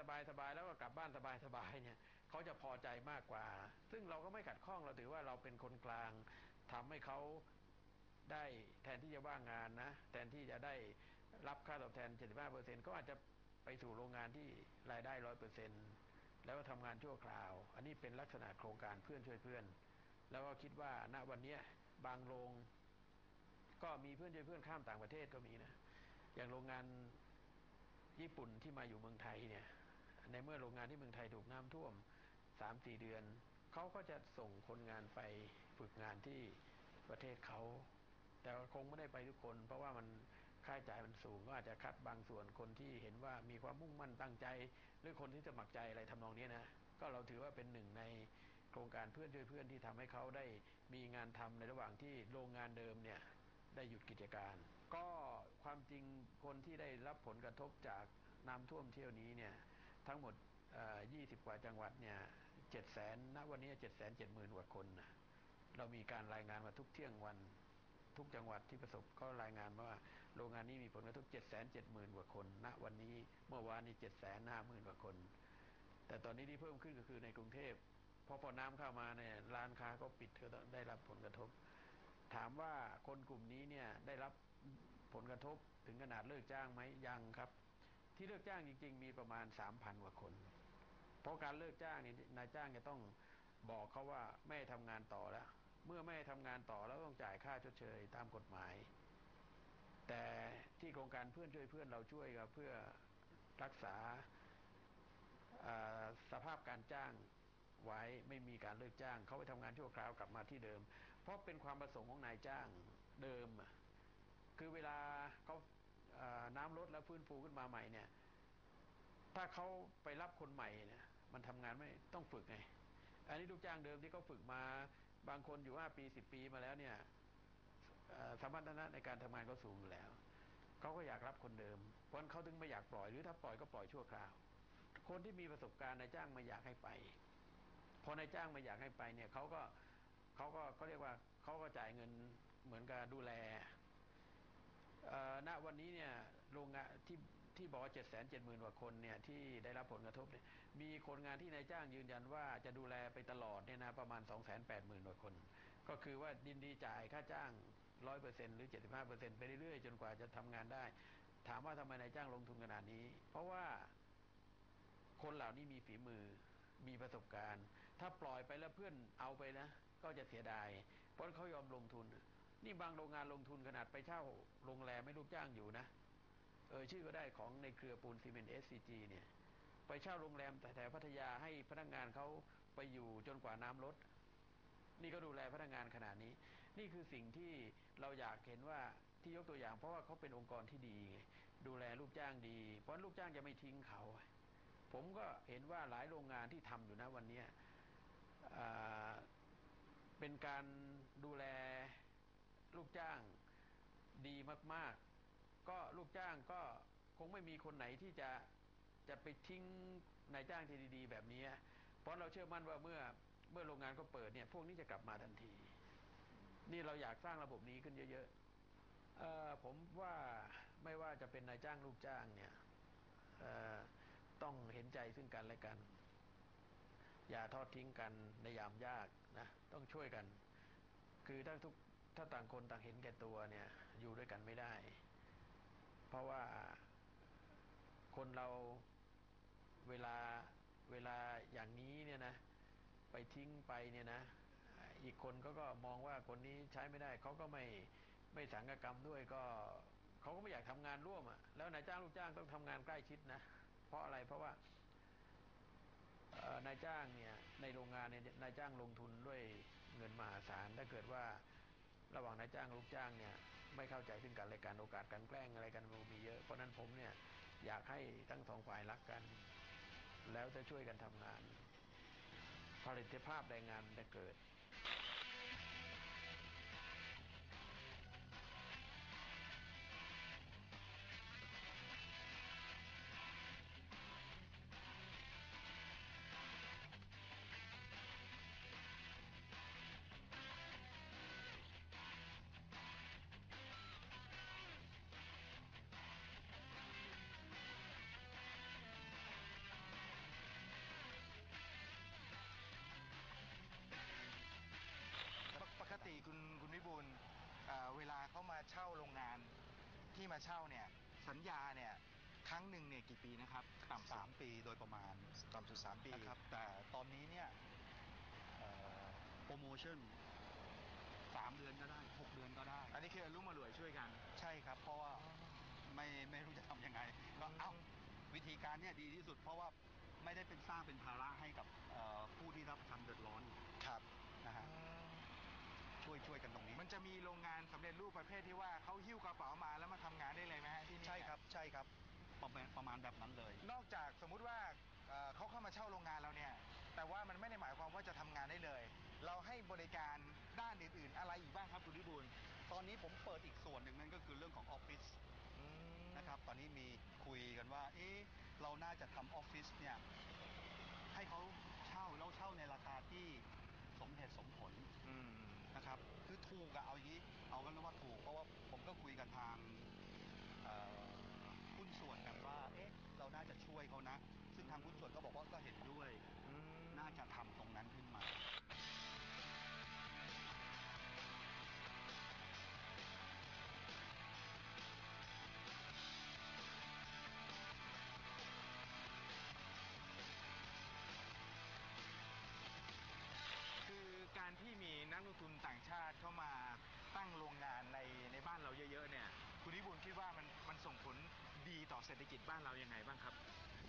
สบายๆแล้วก็กลับบ้านสบายๆเนี่ยเขาจะพอใจมากกว่า ซึ่งเราก็ไม่ขัดข้องเราถือว่าเราเป็นคนกลางทำให้เขาได้แทนที่จะว่างงานนะ แทนที่จะได้รับค่าตอบแทน 75%ก็อาจจะไปสู่โรงงานที่รายได้ร้อยเปอร์เซ็นแล้วก็ทำงานชั่วคราว อันนี้เป็นลักษณะโครงการเพื่อนช่วยเพื่อน แล้วก็คิดว่าณวันนี้บางโรงก็มีเพื่อนช่วยเพื่อนข้ามต่างประเทศก็มีนะ อย่างโรงงานญี่ปุ่นที่มาอยู่เมืองไทยเนี่ย ในเมื่อโรงงานที่เมืองไทยถูกน้ำท่วมสามสี่เดือนเขาก็จะส่งคนงานไปฝึกงานที่ประเทศเขาแต่คงไม่ได้ไปทุกคน เพราะว่ามันค่าใช้จ่ายมันสูงก็อาจจะคัดบางส่วนคนที่เห็นว่ามีความมุ่งมั่นตั้งใจ หรือคนที่สมัครใจอะไรทำนองนี้นะก็เราถือว่าเป็นหนึ่งในโครงการเพื่อนช่วยเพื่อนที่ทำให้เขาได้มีงานทำในระหว่างที่โรงงานเดิมเนี่ยได้หยุดกิจการ ก็ความจริงคนที่ได้รับผลกระทบจากน้ำท่วมเที่ยวนี้เนี่ย ทั้งหมด 20 กว่าจังหวัดเนี่ยเจ็ดแสนณวันนี้เจ็ดแสนเจ็ดหมื่นกว่าคนนะเรามีการรายงานมาทุกเที่ยงวัน ทุกจังหวัดที่ประสบก็รายงานว่าโรงงานนี้มีผลกระทบเจ็ดแสนเจ็ดหมื่นกว่าคน ณวันนี้เมื่อวานนี้เจ็ดแสนห้าหมื่นกว่าคน แต่ตอนนี้ที่เพิ่มขึ้นก็คือในกรุงเทพพอพอน้ำเข้ามาเนี่ยร้านค้าก็ปิดเธอได้รับผลกระทบ ถามว่าคนกลุ่มนี้เนี่ยได้รับผลกระทบถึงขนาดเลิกจ้างไหมยังครับ ที่เลิกจ้างจริง ๆ มีประมาณสามพันกว่าคน เพราะการเลิกจ้างนี่นายจ้างจะต้องบอกเขาว่าไม่ทำงานต่อแล้ว เมื่อไม่ทำงานต่อแล้วต้องจ่ายค่าชดเชยตามกฎหมาย แต่ที่โครงการเพื่อนช่วยเพื่อนเราช่วยกับเพื่อรักษาสภาพการจ้างไว้ไม่มีการเลิกจ้าง เขาไปทำงานชั่วคราวกลับมาที่เดิม เพราะเป็นความประสงค์ของนายจ้างเดิม คือเวลาเขา น้ำลดแล้วฟื้นฟูขึ้นมาใหม่เนี่ย ถ้าเขาไปรับคนใหม่เนี่ยมันทำงานไม่ต้องฝึกไง อันนี้ลูกจ้างเดิมที่เขาฝึกมาบางคนอยู่ห้าปีสิบปีมาแล้วเนี่ยสมรรถนะในการทำงานก็สูงอยู่แล้วเขาก็อยากรับคนเดิม เพราะเขาถึงไม่อยากปล่อยหรือถ้าปล่อยก็ปล่อยชั่วคราว คนที่มีประสบการณ์นายจ้างไม่อยากให้ไปพอนายจ้างไม่อยากให้ไปเนี่ยเขาก็เขาก็เขาเรียกว่าเขาก็จ่ายเงินเหมือนกับดูแล ณวันนี้เนี่ยโรงงานที่ที่บอกว่าเจ็ดแสนเจ็ดหมื่นกว่าคนเนี่ยที่ได้รับผลกระทบเนี่ยมีคนงานที่นายจ้างยืนยันว่าจะดูแลไปตลอดเนี่ยนะประมาณสองแสนแปดหมื่นกว่าคน ก็คือว่าดินดีจ่ายค่าจ้างร้อยเปอร์เซ็นหรือเจ็ดสิบห้าเปอร์เซ็นไปเรื่อยๆ จนกว่าจะทำงานได้ ถามว่าทำไมนายจ้างลงทุนขนาดนี้ เพราะว่าคนเหล่านี้มีฝีมือมีประสบการณ์ ถ้าปล่อยไปแล้วเพื่อนเอาไปนะ ก็จะเสียดาย เพราะเขายอมลงทุน นี่บางโรงงานลงทุนขนาดไปเช่าโรงแรมไม่ลูกจ้างอยู่นะ เออชื่อก็ได้ของในเครือปูนซีเมนต์เอสซีจีเนี่ย ไปเช่าโรงแรมแต่แถวพัทยาให้พนักงงานเขาไปอยู่จนกว่าน้ำลด นี่ก็ดูแลพนักงงานขนาดนี้ นี่คือสิ่งที่เราอยากเห็นว่าที่ยกตัวอย่าง เพราะว่าเขาเป็นองค์กรที่ดี ดูแลลูกจ้างดี เพราะลูกจ้างจะไม่ทิ้งเขา ผมก็เห็นว่าหลายโรงงานที่ทำอยู่นะวันนี้เป็นการดูแล ลูกจ้างดีมากๆ ก็ลูกจ้างก็คงไม่มีคนไหนที่จะจะไปทิ้งนายจ้างที่ดี ๆ แบบนี้ เพราะเราเชื่อมั่นว่าเมื่อเมื่อโรงงานก็เปิดเนี่ย พวกนี้จะกลับมาทันที นี่เราอยากสร้างระบบนี้ขึ้นเยอะๆผมว่าไม่ว่าจะเป็นนายจ้างลูกจ้างเนี่ยต้องเห็นใจซึ่งกันและกัน อย่าทอดทิ้งกันในยามยากนะต้องช่วยกัน คือถ้าทุก ถ้าต่างคนต่างเห็นแก่ตัวเนี่ยอยู่ด้วยกันไม่ได้ เพราะว่าคนเราเวลาเวลาอย่างนี้เนี่ยนะไปทิ้งไปเนี่ยนะอีกคนก็ก็มองว่าคนนี้ใช้ไม่ได้เขาก็ไม่ไม่สังกกรรมด้วยก็เขาก็ไม่อยากทำงานร่วมอะ่ะแล้วนายจ้างลูกจ้างต้องทำงานใกล้ชิดนะเพราะอะไรเพราะว่านายจ้างเนี่ยในโรงงานเนี่ยนายจ้างลงทุนด้วยเงินมหาศาลถ้าเกิดว่า ระหว่างนายจ้างลูกจ้างเนี่ยไม่เข้าใจซึ่งกันและกันโอกาสการแกล้งอะไรกันมันมีเยอะ เพราะนั้นผมเนี่ยอยากให้ทั้งสองฝ่ายรักกัน แล้วจะช่วยกันทำงานผลิตภาพแรงงานจะเกิด ที่มาเช่าเนี่ยสัญญาเนี่ยครั้งหนึ่งเนี่ยกี่ปีนะครับต่ำสุดสามปีโดยประมาณต่ำสุดสามปีนะครับแต่ตอนนี้เนี่ยเอ่อโปรโมชั่นสามเดือนก็ได้หกเดือนก็ได้ อันนี้คืออรุ่มมารวยช่วยกัน ใช่ครับ เพราะว่าไม่ไม่รู้จะทำยังไง ก็อืมเอ้าวิธีการเนี่ยดีที่สุด เพราะว่าไม่ได้เป็นสร้างเป็นภาระให้กับเอ่อผู้ที่รับความเดือดร้อนครับนะฮะช่วยช่วยกันตรงนี้ มันจะมีโรงงานสำ เร็จรูปประเภทที่ว่าเขาหิ้วกระเป๋ามาแล้วมาทำงานได้เลยไหมฮะที่นี่ใช่ครับใช่ครับประมาณประมาณแบบนั้นเลย นอกจากสมมุติว่าเอ่อเขาเข้ามาเช่าโรงงานเราเนี่ย แต่ว่ามันไม่ได้หมายความว่าจะทำงานได้เลย เราให้บริการด้านอื่นๆ อะไรอีกบ้างครับคุณวิบูลย์ตอนนี้ผมเปิดอีกส่วนหนึ่งนั่นก็คือเรื่องของออฟฟิศนะครับตอนนี้มีคุยกันว่าเอ๊ะเราน่าจะทำออฟฟิศเนี่ยให้เขาเช่าแล้วเช่าในราคาที่สมเหตุสมผล ทางเอ่อหุ้นส่วนกันว่าเอ๊ะเราน่าจะช่วยเขานะซึ่งทางหุ้นส่วนก็บอกว่าก็เห็นด้วยอืมน่าจะทำตรงนั้นขึ้น บ้านเราเยอะๆเนี่ยคุณวิบูลย์คิดว่ามันมันส่งผลดีต่อเศรษฐกิจบ้านเรายังไงบ้างครับ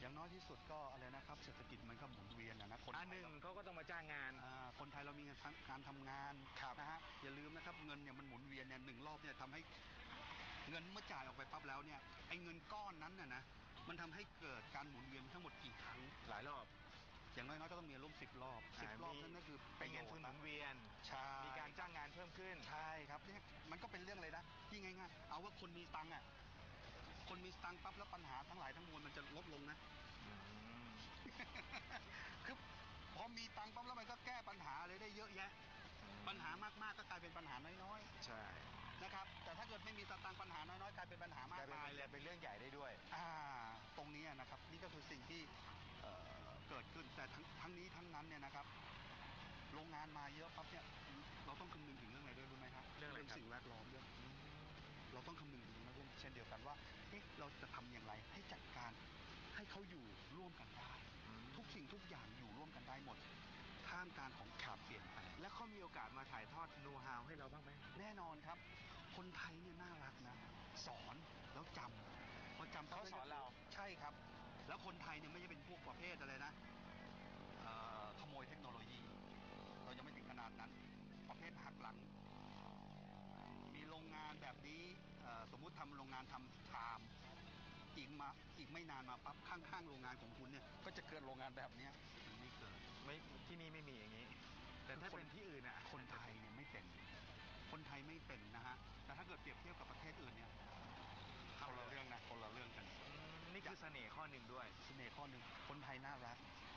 อย่างน้อยที่สุดก็อะไรนะครับเศรษฐกิจมันก็หมุนเวียนอะนะคนอันไทหยนึ่งเราเขาก็ต้องมาจ้างงานอ่าคนไทยเรามีงานทำการทำงานครับนะฮะอย่าลืมนะครับเงินเนี่ยมันหมุนเวียนเนี่ยหนึ่งรอบเนี่ยทำให้เงินเมื่อจ่ายออกไปปั๊บแล้วเนี่ยไอ้เงินก้อนนั้นน่ะนะมันทำให้เกิดการหมุนเวียนทั้งหมดกี่ครั้งหลายรอบ อย่างน้อยๆก็ต้องมีร่วมสิบรอบสิบรอบมีนั่นก็คือเป็นเงินทุนหมุนเวียนใช่มีการจ้างงานเพิ่มขึ้นใช่ครับเนี่ยมันก็เป็นเรื่องเลยนะที่ง่ายๆเอาว่าคนมีสตังค์อะคนมีสตังค์ปั๊บแล้วปัญหาทั้งหลายทั้งมวลมันจะลดลงนะคือพอมีตังค์ปั๊บแล้วมันก็แก้ปัญหาอะไรได้เยอะแยะ ปัญหามากๆก็กลายเป็นปัญหาน้อยใช่ๆนะครับแต่ถ้าเกิดไม่มีสตังค์ปัญหาน้อยๆกลายเป็นปัญหามากกลายเป็นมายเลยเป็นเรื่องใหญ่ได้ด้วย อ่า ตรงนี้นะครับ นี่ก็คือสิ่งที่ นี้ทั้งนั้นเนี่ยนะครับโรงงานมาเยอะปั๊บเนี่ยเราต้องคำนึงถึงเรื่องอะไรด้วยรู้ไหมครับเรื่องอะไรครับสิ่งแวดล้อมด้วยเราต้องคำนึงถึงเรื่องเช่นเดียวกันว่าเอ๊ะเราจะทำอย่างไรให้จัดการให้เขาอยู่ร่วมกันได้ทุกสิ่งทุกอย่างอยู่ร่วมกันได้หมดท่ามกลางของข่าวเปลี่ยนแปลงแล้วเขามีโอกาสมาถ่ายทอดโน้ตฮาวให้เราบ้างไหมแน่นอนครับ คนไทยเนี่ยน่ารักนะ สอนแล้วจำพอจำปั๊บเขาสอนเราใช่ครับ แล้วคนไทยเนี่ยไม่ใช่เป็นพวกประเภทอะไรนะเอ่อข โมยเทคโนโลยีเรายังไม่ถึงขนาดนั้น ประเภทหักหลัง มีโรงงานแบบนี้เอ่อสมมุติทำโรงงานทำชามอีกมาอีกไม่นานมาปั๊บข้างๆโรงงานของคุณเนี่ยก็จะเกิดโรงงานแบบเนี้ยมันไม่เกิดไม่ที่นี่ไม่มีอย่างนี้ แต่ถ้าเป็นที่อื่นอะคนไทยเนี่ยไม่เป็น คนไทยไม่เป็นนะฮะแต่ถ้าเกิดเปรียบเทียบกับประเทศอื่นเนี่ยคนละเรื่องนะคนละเรื่องกันอืมนี่คือเสน่ห์ข้อหนึ่งด้วย เสน่ห์ข้อหนึ่งคนไทยน่ารัก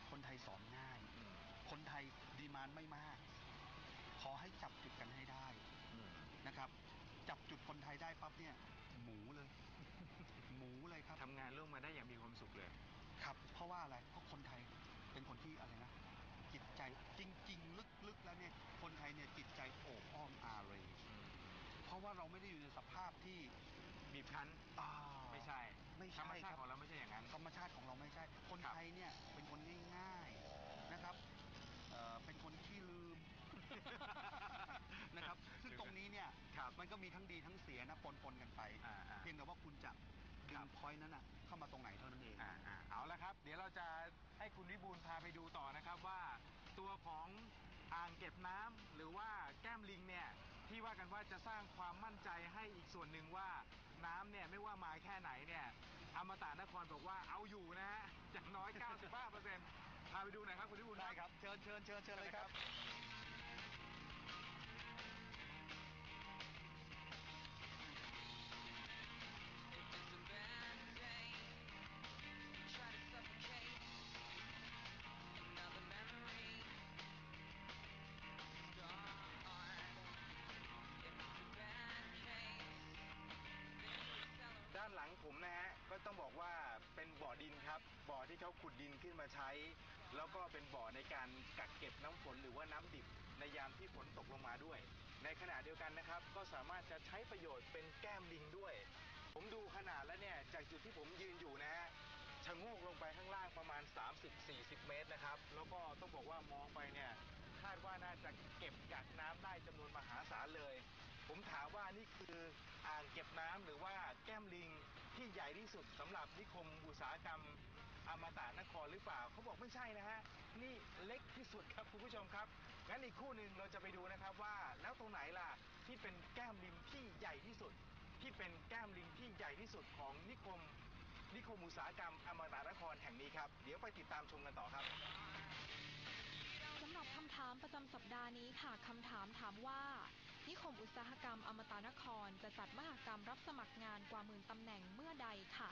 คนไทยสอนง่ายอืม คนไทยดีมานไม่มาก ขอให้จับจุดกันให้ได้อืมนะครับ จับจุดคนไทยได้ปั๊บเนี่ย หมูเลย หมูเลยครับทำงานร่วมมาได้อย่างมีความสุขเลย ครับ เพราะว่าอะไรเพราะคนไทยเป็นคนที่อะไรนะจิตใจจริง ๆ ลึกๆแล้วเนี่ยคนไทยเนี่ยจิตใจโอบอ้อมอารีเพราะว่าเราไม่ได้อยู่ในสภาพที่บีบคั้นอ่าไม่ใช่ไม่ธรใช่รมชาติคบของเราไม่ใช่อย่างนั้นธรรมชาติของเราไม่ใช่ คนครับไทยเนี่ยเป็นคนง่ายๆนะครับ เอ่อเป็นคนขี้ลืมนะครับซึ่งตรงนี้เนี่ยครับมันก็มีทั้งดีทั้งเสียนะปนปนๆกันไปอ่าอ่าเพียงแต่ว่าคุณจะดึครังบพอยต์นั้นน่ะเข้ามาตรงไหนเท่านั้นเองอ่าอ่าเอาละครับ เดี๋ยวเราจะให้คุณวิบูลย์พาไปดูต่อนะครับว่าตัวของอ่างเก็บน้ำหรือว่าแก้มลิงเนี่ยที่ว่ากันว่าจะสร้างความมั่นใจให้อีกส่วนหนึ่งว่าน้ำเนี่ยไม่ว่ามาแค่ไหนเนี่ยอมตะนครบอกว่าเอาอยู่นะฮะจากน้อย 95% พาไปดูหน่อยครับคุณวิบูลย์ได้ครับเชิญเชิญเชิญเชิญเลยครับ If it's a bad day, you try to suffocate another memory. Start. If it's a bad case, then you accelerate. ด้านหลังผมนะฮะก็ต้องบอกว่าเป็นบ่อดินครับบ่อที่เขาขุดดินขึ้นมาใช้ แล้วก็เป็นบ่อในการกักเก็บน้ำฝนหรือว่าน้ำดิบในยามที่ฝนตกลงมาด้วย ในขณะเดียวกันนะครับ ก็สามารถจะใช้ประโยชน์เป็นแก้มลิงด้วย ผมดูขนาดแล้วเนี่ยจากจุดที่ผมยืนอยู่นะฮะชะโงกลงไปข้างล่างประมาณ 30-40 เมตรนะครับ แล้วก็ต้องบอกว่ามองไปเนี่ยคาดว่าน่าจะเก็บกักน้ำได้จำนวนมหาศาลเลย ผมถามว่านี่คืออ่างเก็บน้ำหรือว่าแก้มลิงที่ใหญ่ที่สุดสำหรับนิคมอุตสาหกรรม อมตะนครหรือเปล่าเขาบอกไม่ใช่นะฮะนี่เล็กที่สุดครับคุณผู้ชมครับงั้นอีกคู่หนึ่งเราจะไปดูนะครับว่าแล้วตรงไหนล่ะที่เป็นแก้มลิงที่ใหญ่ที่สุด ที่เป็นแก้มลิงที่ใหญ่ที่สุดของนิคม นิคมอุตสาหกรรมอมตะนครแห่งนี้ครับเดี๋ยวไปติดตามชมกันต่อครับสำหรับคำถามประจำสัปดาห์นี้ค่ะคำถามถามว่า นิคมอุตสาหกรรมอมตะนครจะจัดมหกรรมรับสมัครงานกว่าหมื่นตำแหน่งเมื่อใดค่ะ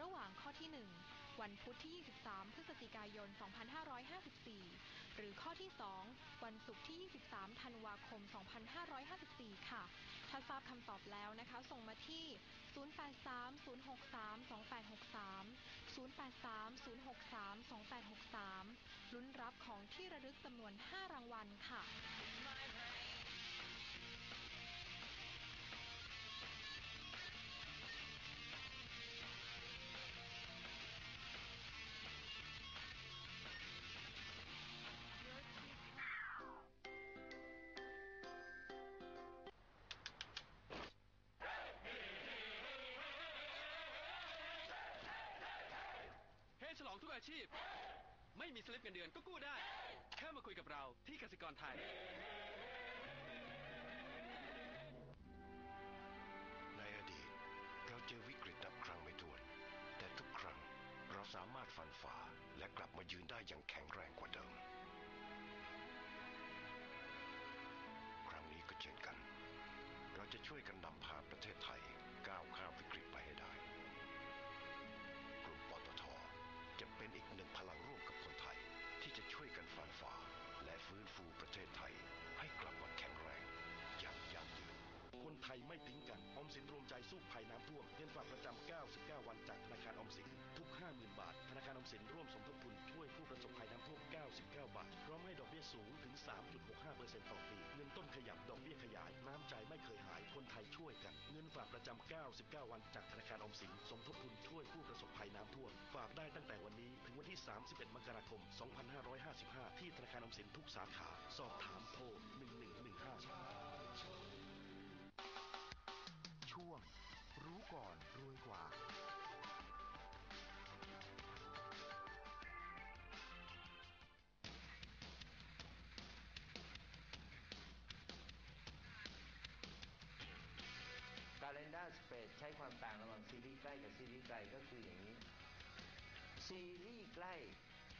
ระหว่างข้อที่ 1 วันพุธที่ 23 พฤศจิกายน 2554 หรือข้อที่ 2 วันศุกร์ที่ 23 ธันวาคม 2554 ค่ะ ถ้าทราบคำตอบแล้วนะคะ ส่งมาที่ 0830632863 0830632863 ลุ้นรับของที่ระลึกจำนวน 5 รางวัลค่ะ ทุกอาชีพ ไม่มีสลิปเงินเดือนก็กู้ได้ แค่มาคุยกับเราที่กสิกรไทย ในอดีต เราเจอวิกฤตนับครั้งไม่ถ้วน แต่ทุกครั้งเราสามารถฟันฝ่าและกลับมายืนได้อย่างแข็งแรงกว่าเดิม ครั้งนี้ก็เช่นกัน เราจะช่วยกันนำพาประเทศไทย ฟูประเทศไทย ให้กลับมาแข็งแรง อย่างยั่งยืน คนไทยไม่ทิ้งกันออมสินรวมใจสู้ภัยน้ำท่วมเงินฝากประจำ 99 วันจากธนาคารออมสินทุก 50,000 บาทธนาคารออมสินร่วมสมทบทุน ประสบภัยน้ำท่วม 99 บาท พร้อมให้ดอกเบี้ยสูงถึง 3.65%ต่อปี เงินต้นขยับ ดอกเบี้ยขยาย น้ำใจไม่เคยหาย คนไทยช่วยกัน เงินฝากประจำ 99 วันจากธนาคารออมสิน สมทบทุนช่วยผู้ประสบภัยน้ำท่วม ฝากได้ตั้งแต่วันนี้ถึงวันที่ 31 มกราคม 2555 ที่ธนาคารออมสินทุกสาขา สอบถามโทร 1115 ช่วง รู้ก่อนรวยกว่า สเปดใช้ความต่างระหว่างซีรีส์ใกล้กับซีรีส์ไกลก็คืออย่างนี้ ซีรีส์ใกล้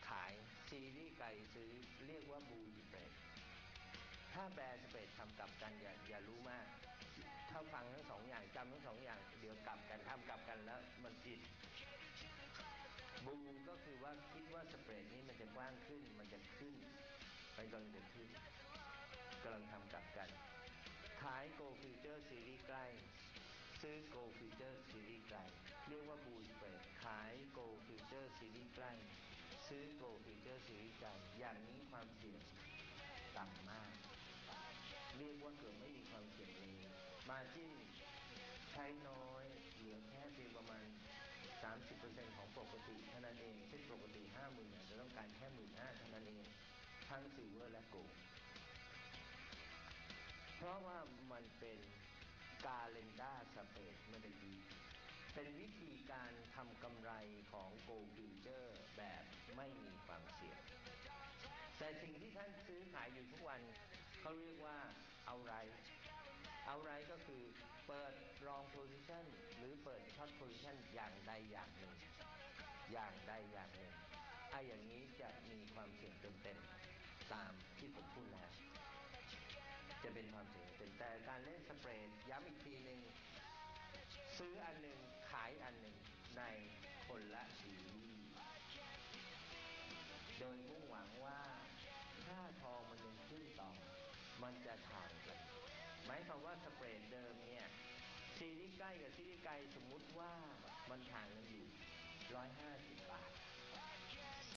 ขายซีรีส์ไกลซื้อเรียกว่าบูสเปรดถ้าแบสเปดทำกลับกันอย่าอย่ารู้มาก ถ้าฟังทั้งสองอย่างจำทั้งสองอย่าง เดี๋ยวกลับกันทำกลับกันแล้วมันผิดบูก็คือว่าคิดว่าสเปรดนี้มันจะกว้างขึ้น มันจะขึ้นมันกำลังจะขึ้นกำลังทำกลับกันขาย Go Future Series ใกล้ ซื้อ Go Future Series ไกลเรียกว่าบูสเปดขาย Go Future Series ใกล้ซื้อ Go Future Series ไกลอย่างนี้ความเสี่ยงต่ำมาก เรียกว่าเกือบไม่มีความเสี่ยงเลยมาจิ้นใช้น้อย เหลือแค่เพียงประมาณ 30%ของปกติเท่านั้นเองเช่นปกติ 50,000จะต้องการแค่ 15,000เท่านั้นเองทั้งซิลเวอร์และโกลเพราะว่ามันเป็น กาเลนดาสเปดเมื่อกี้เป็นวิธีการทำกำไรของโกลฟิวเจอร์แบบไม่มีความเสี่ยง แต่สิ่งที่ท่านซื้อขายอยู่ทุกวัน เขาเรียกว่าเอาไร เอาไรก็คือเปิดรองโพซิชันหรือเปิดช็อตโพซิชันอย่างใดอย่างหนึ่ง อย่างใดอย่างหนึ่งไอ้อย่างนี้จะมีความเสี่ยงเต็มๆ จะเป็นความเสี่ยงเต็มแต่การเล่นสเปรดย้ำอีกทีหนึ่งซื้ออันหนึ่งขายอันหนึ่งในคนละซีโดยมุ่งหวังว่าถ้าทองมันยังขึ้นต่อ มันจะถ่างกัน หมายความว่าสเปรดเดิมเนี่ยซีรีส์ใกล้กับซีรีส์ไกลสมมุติว่ามันถ่างกันอยู่150บาท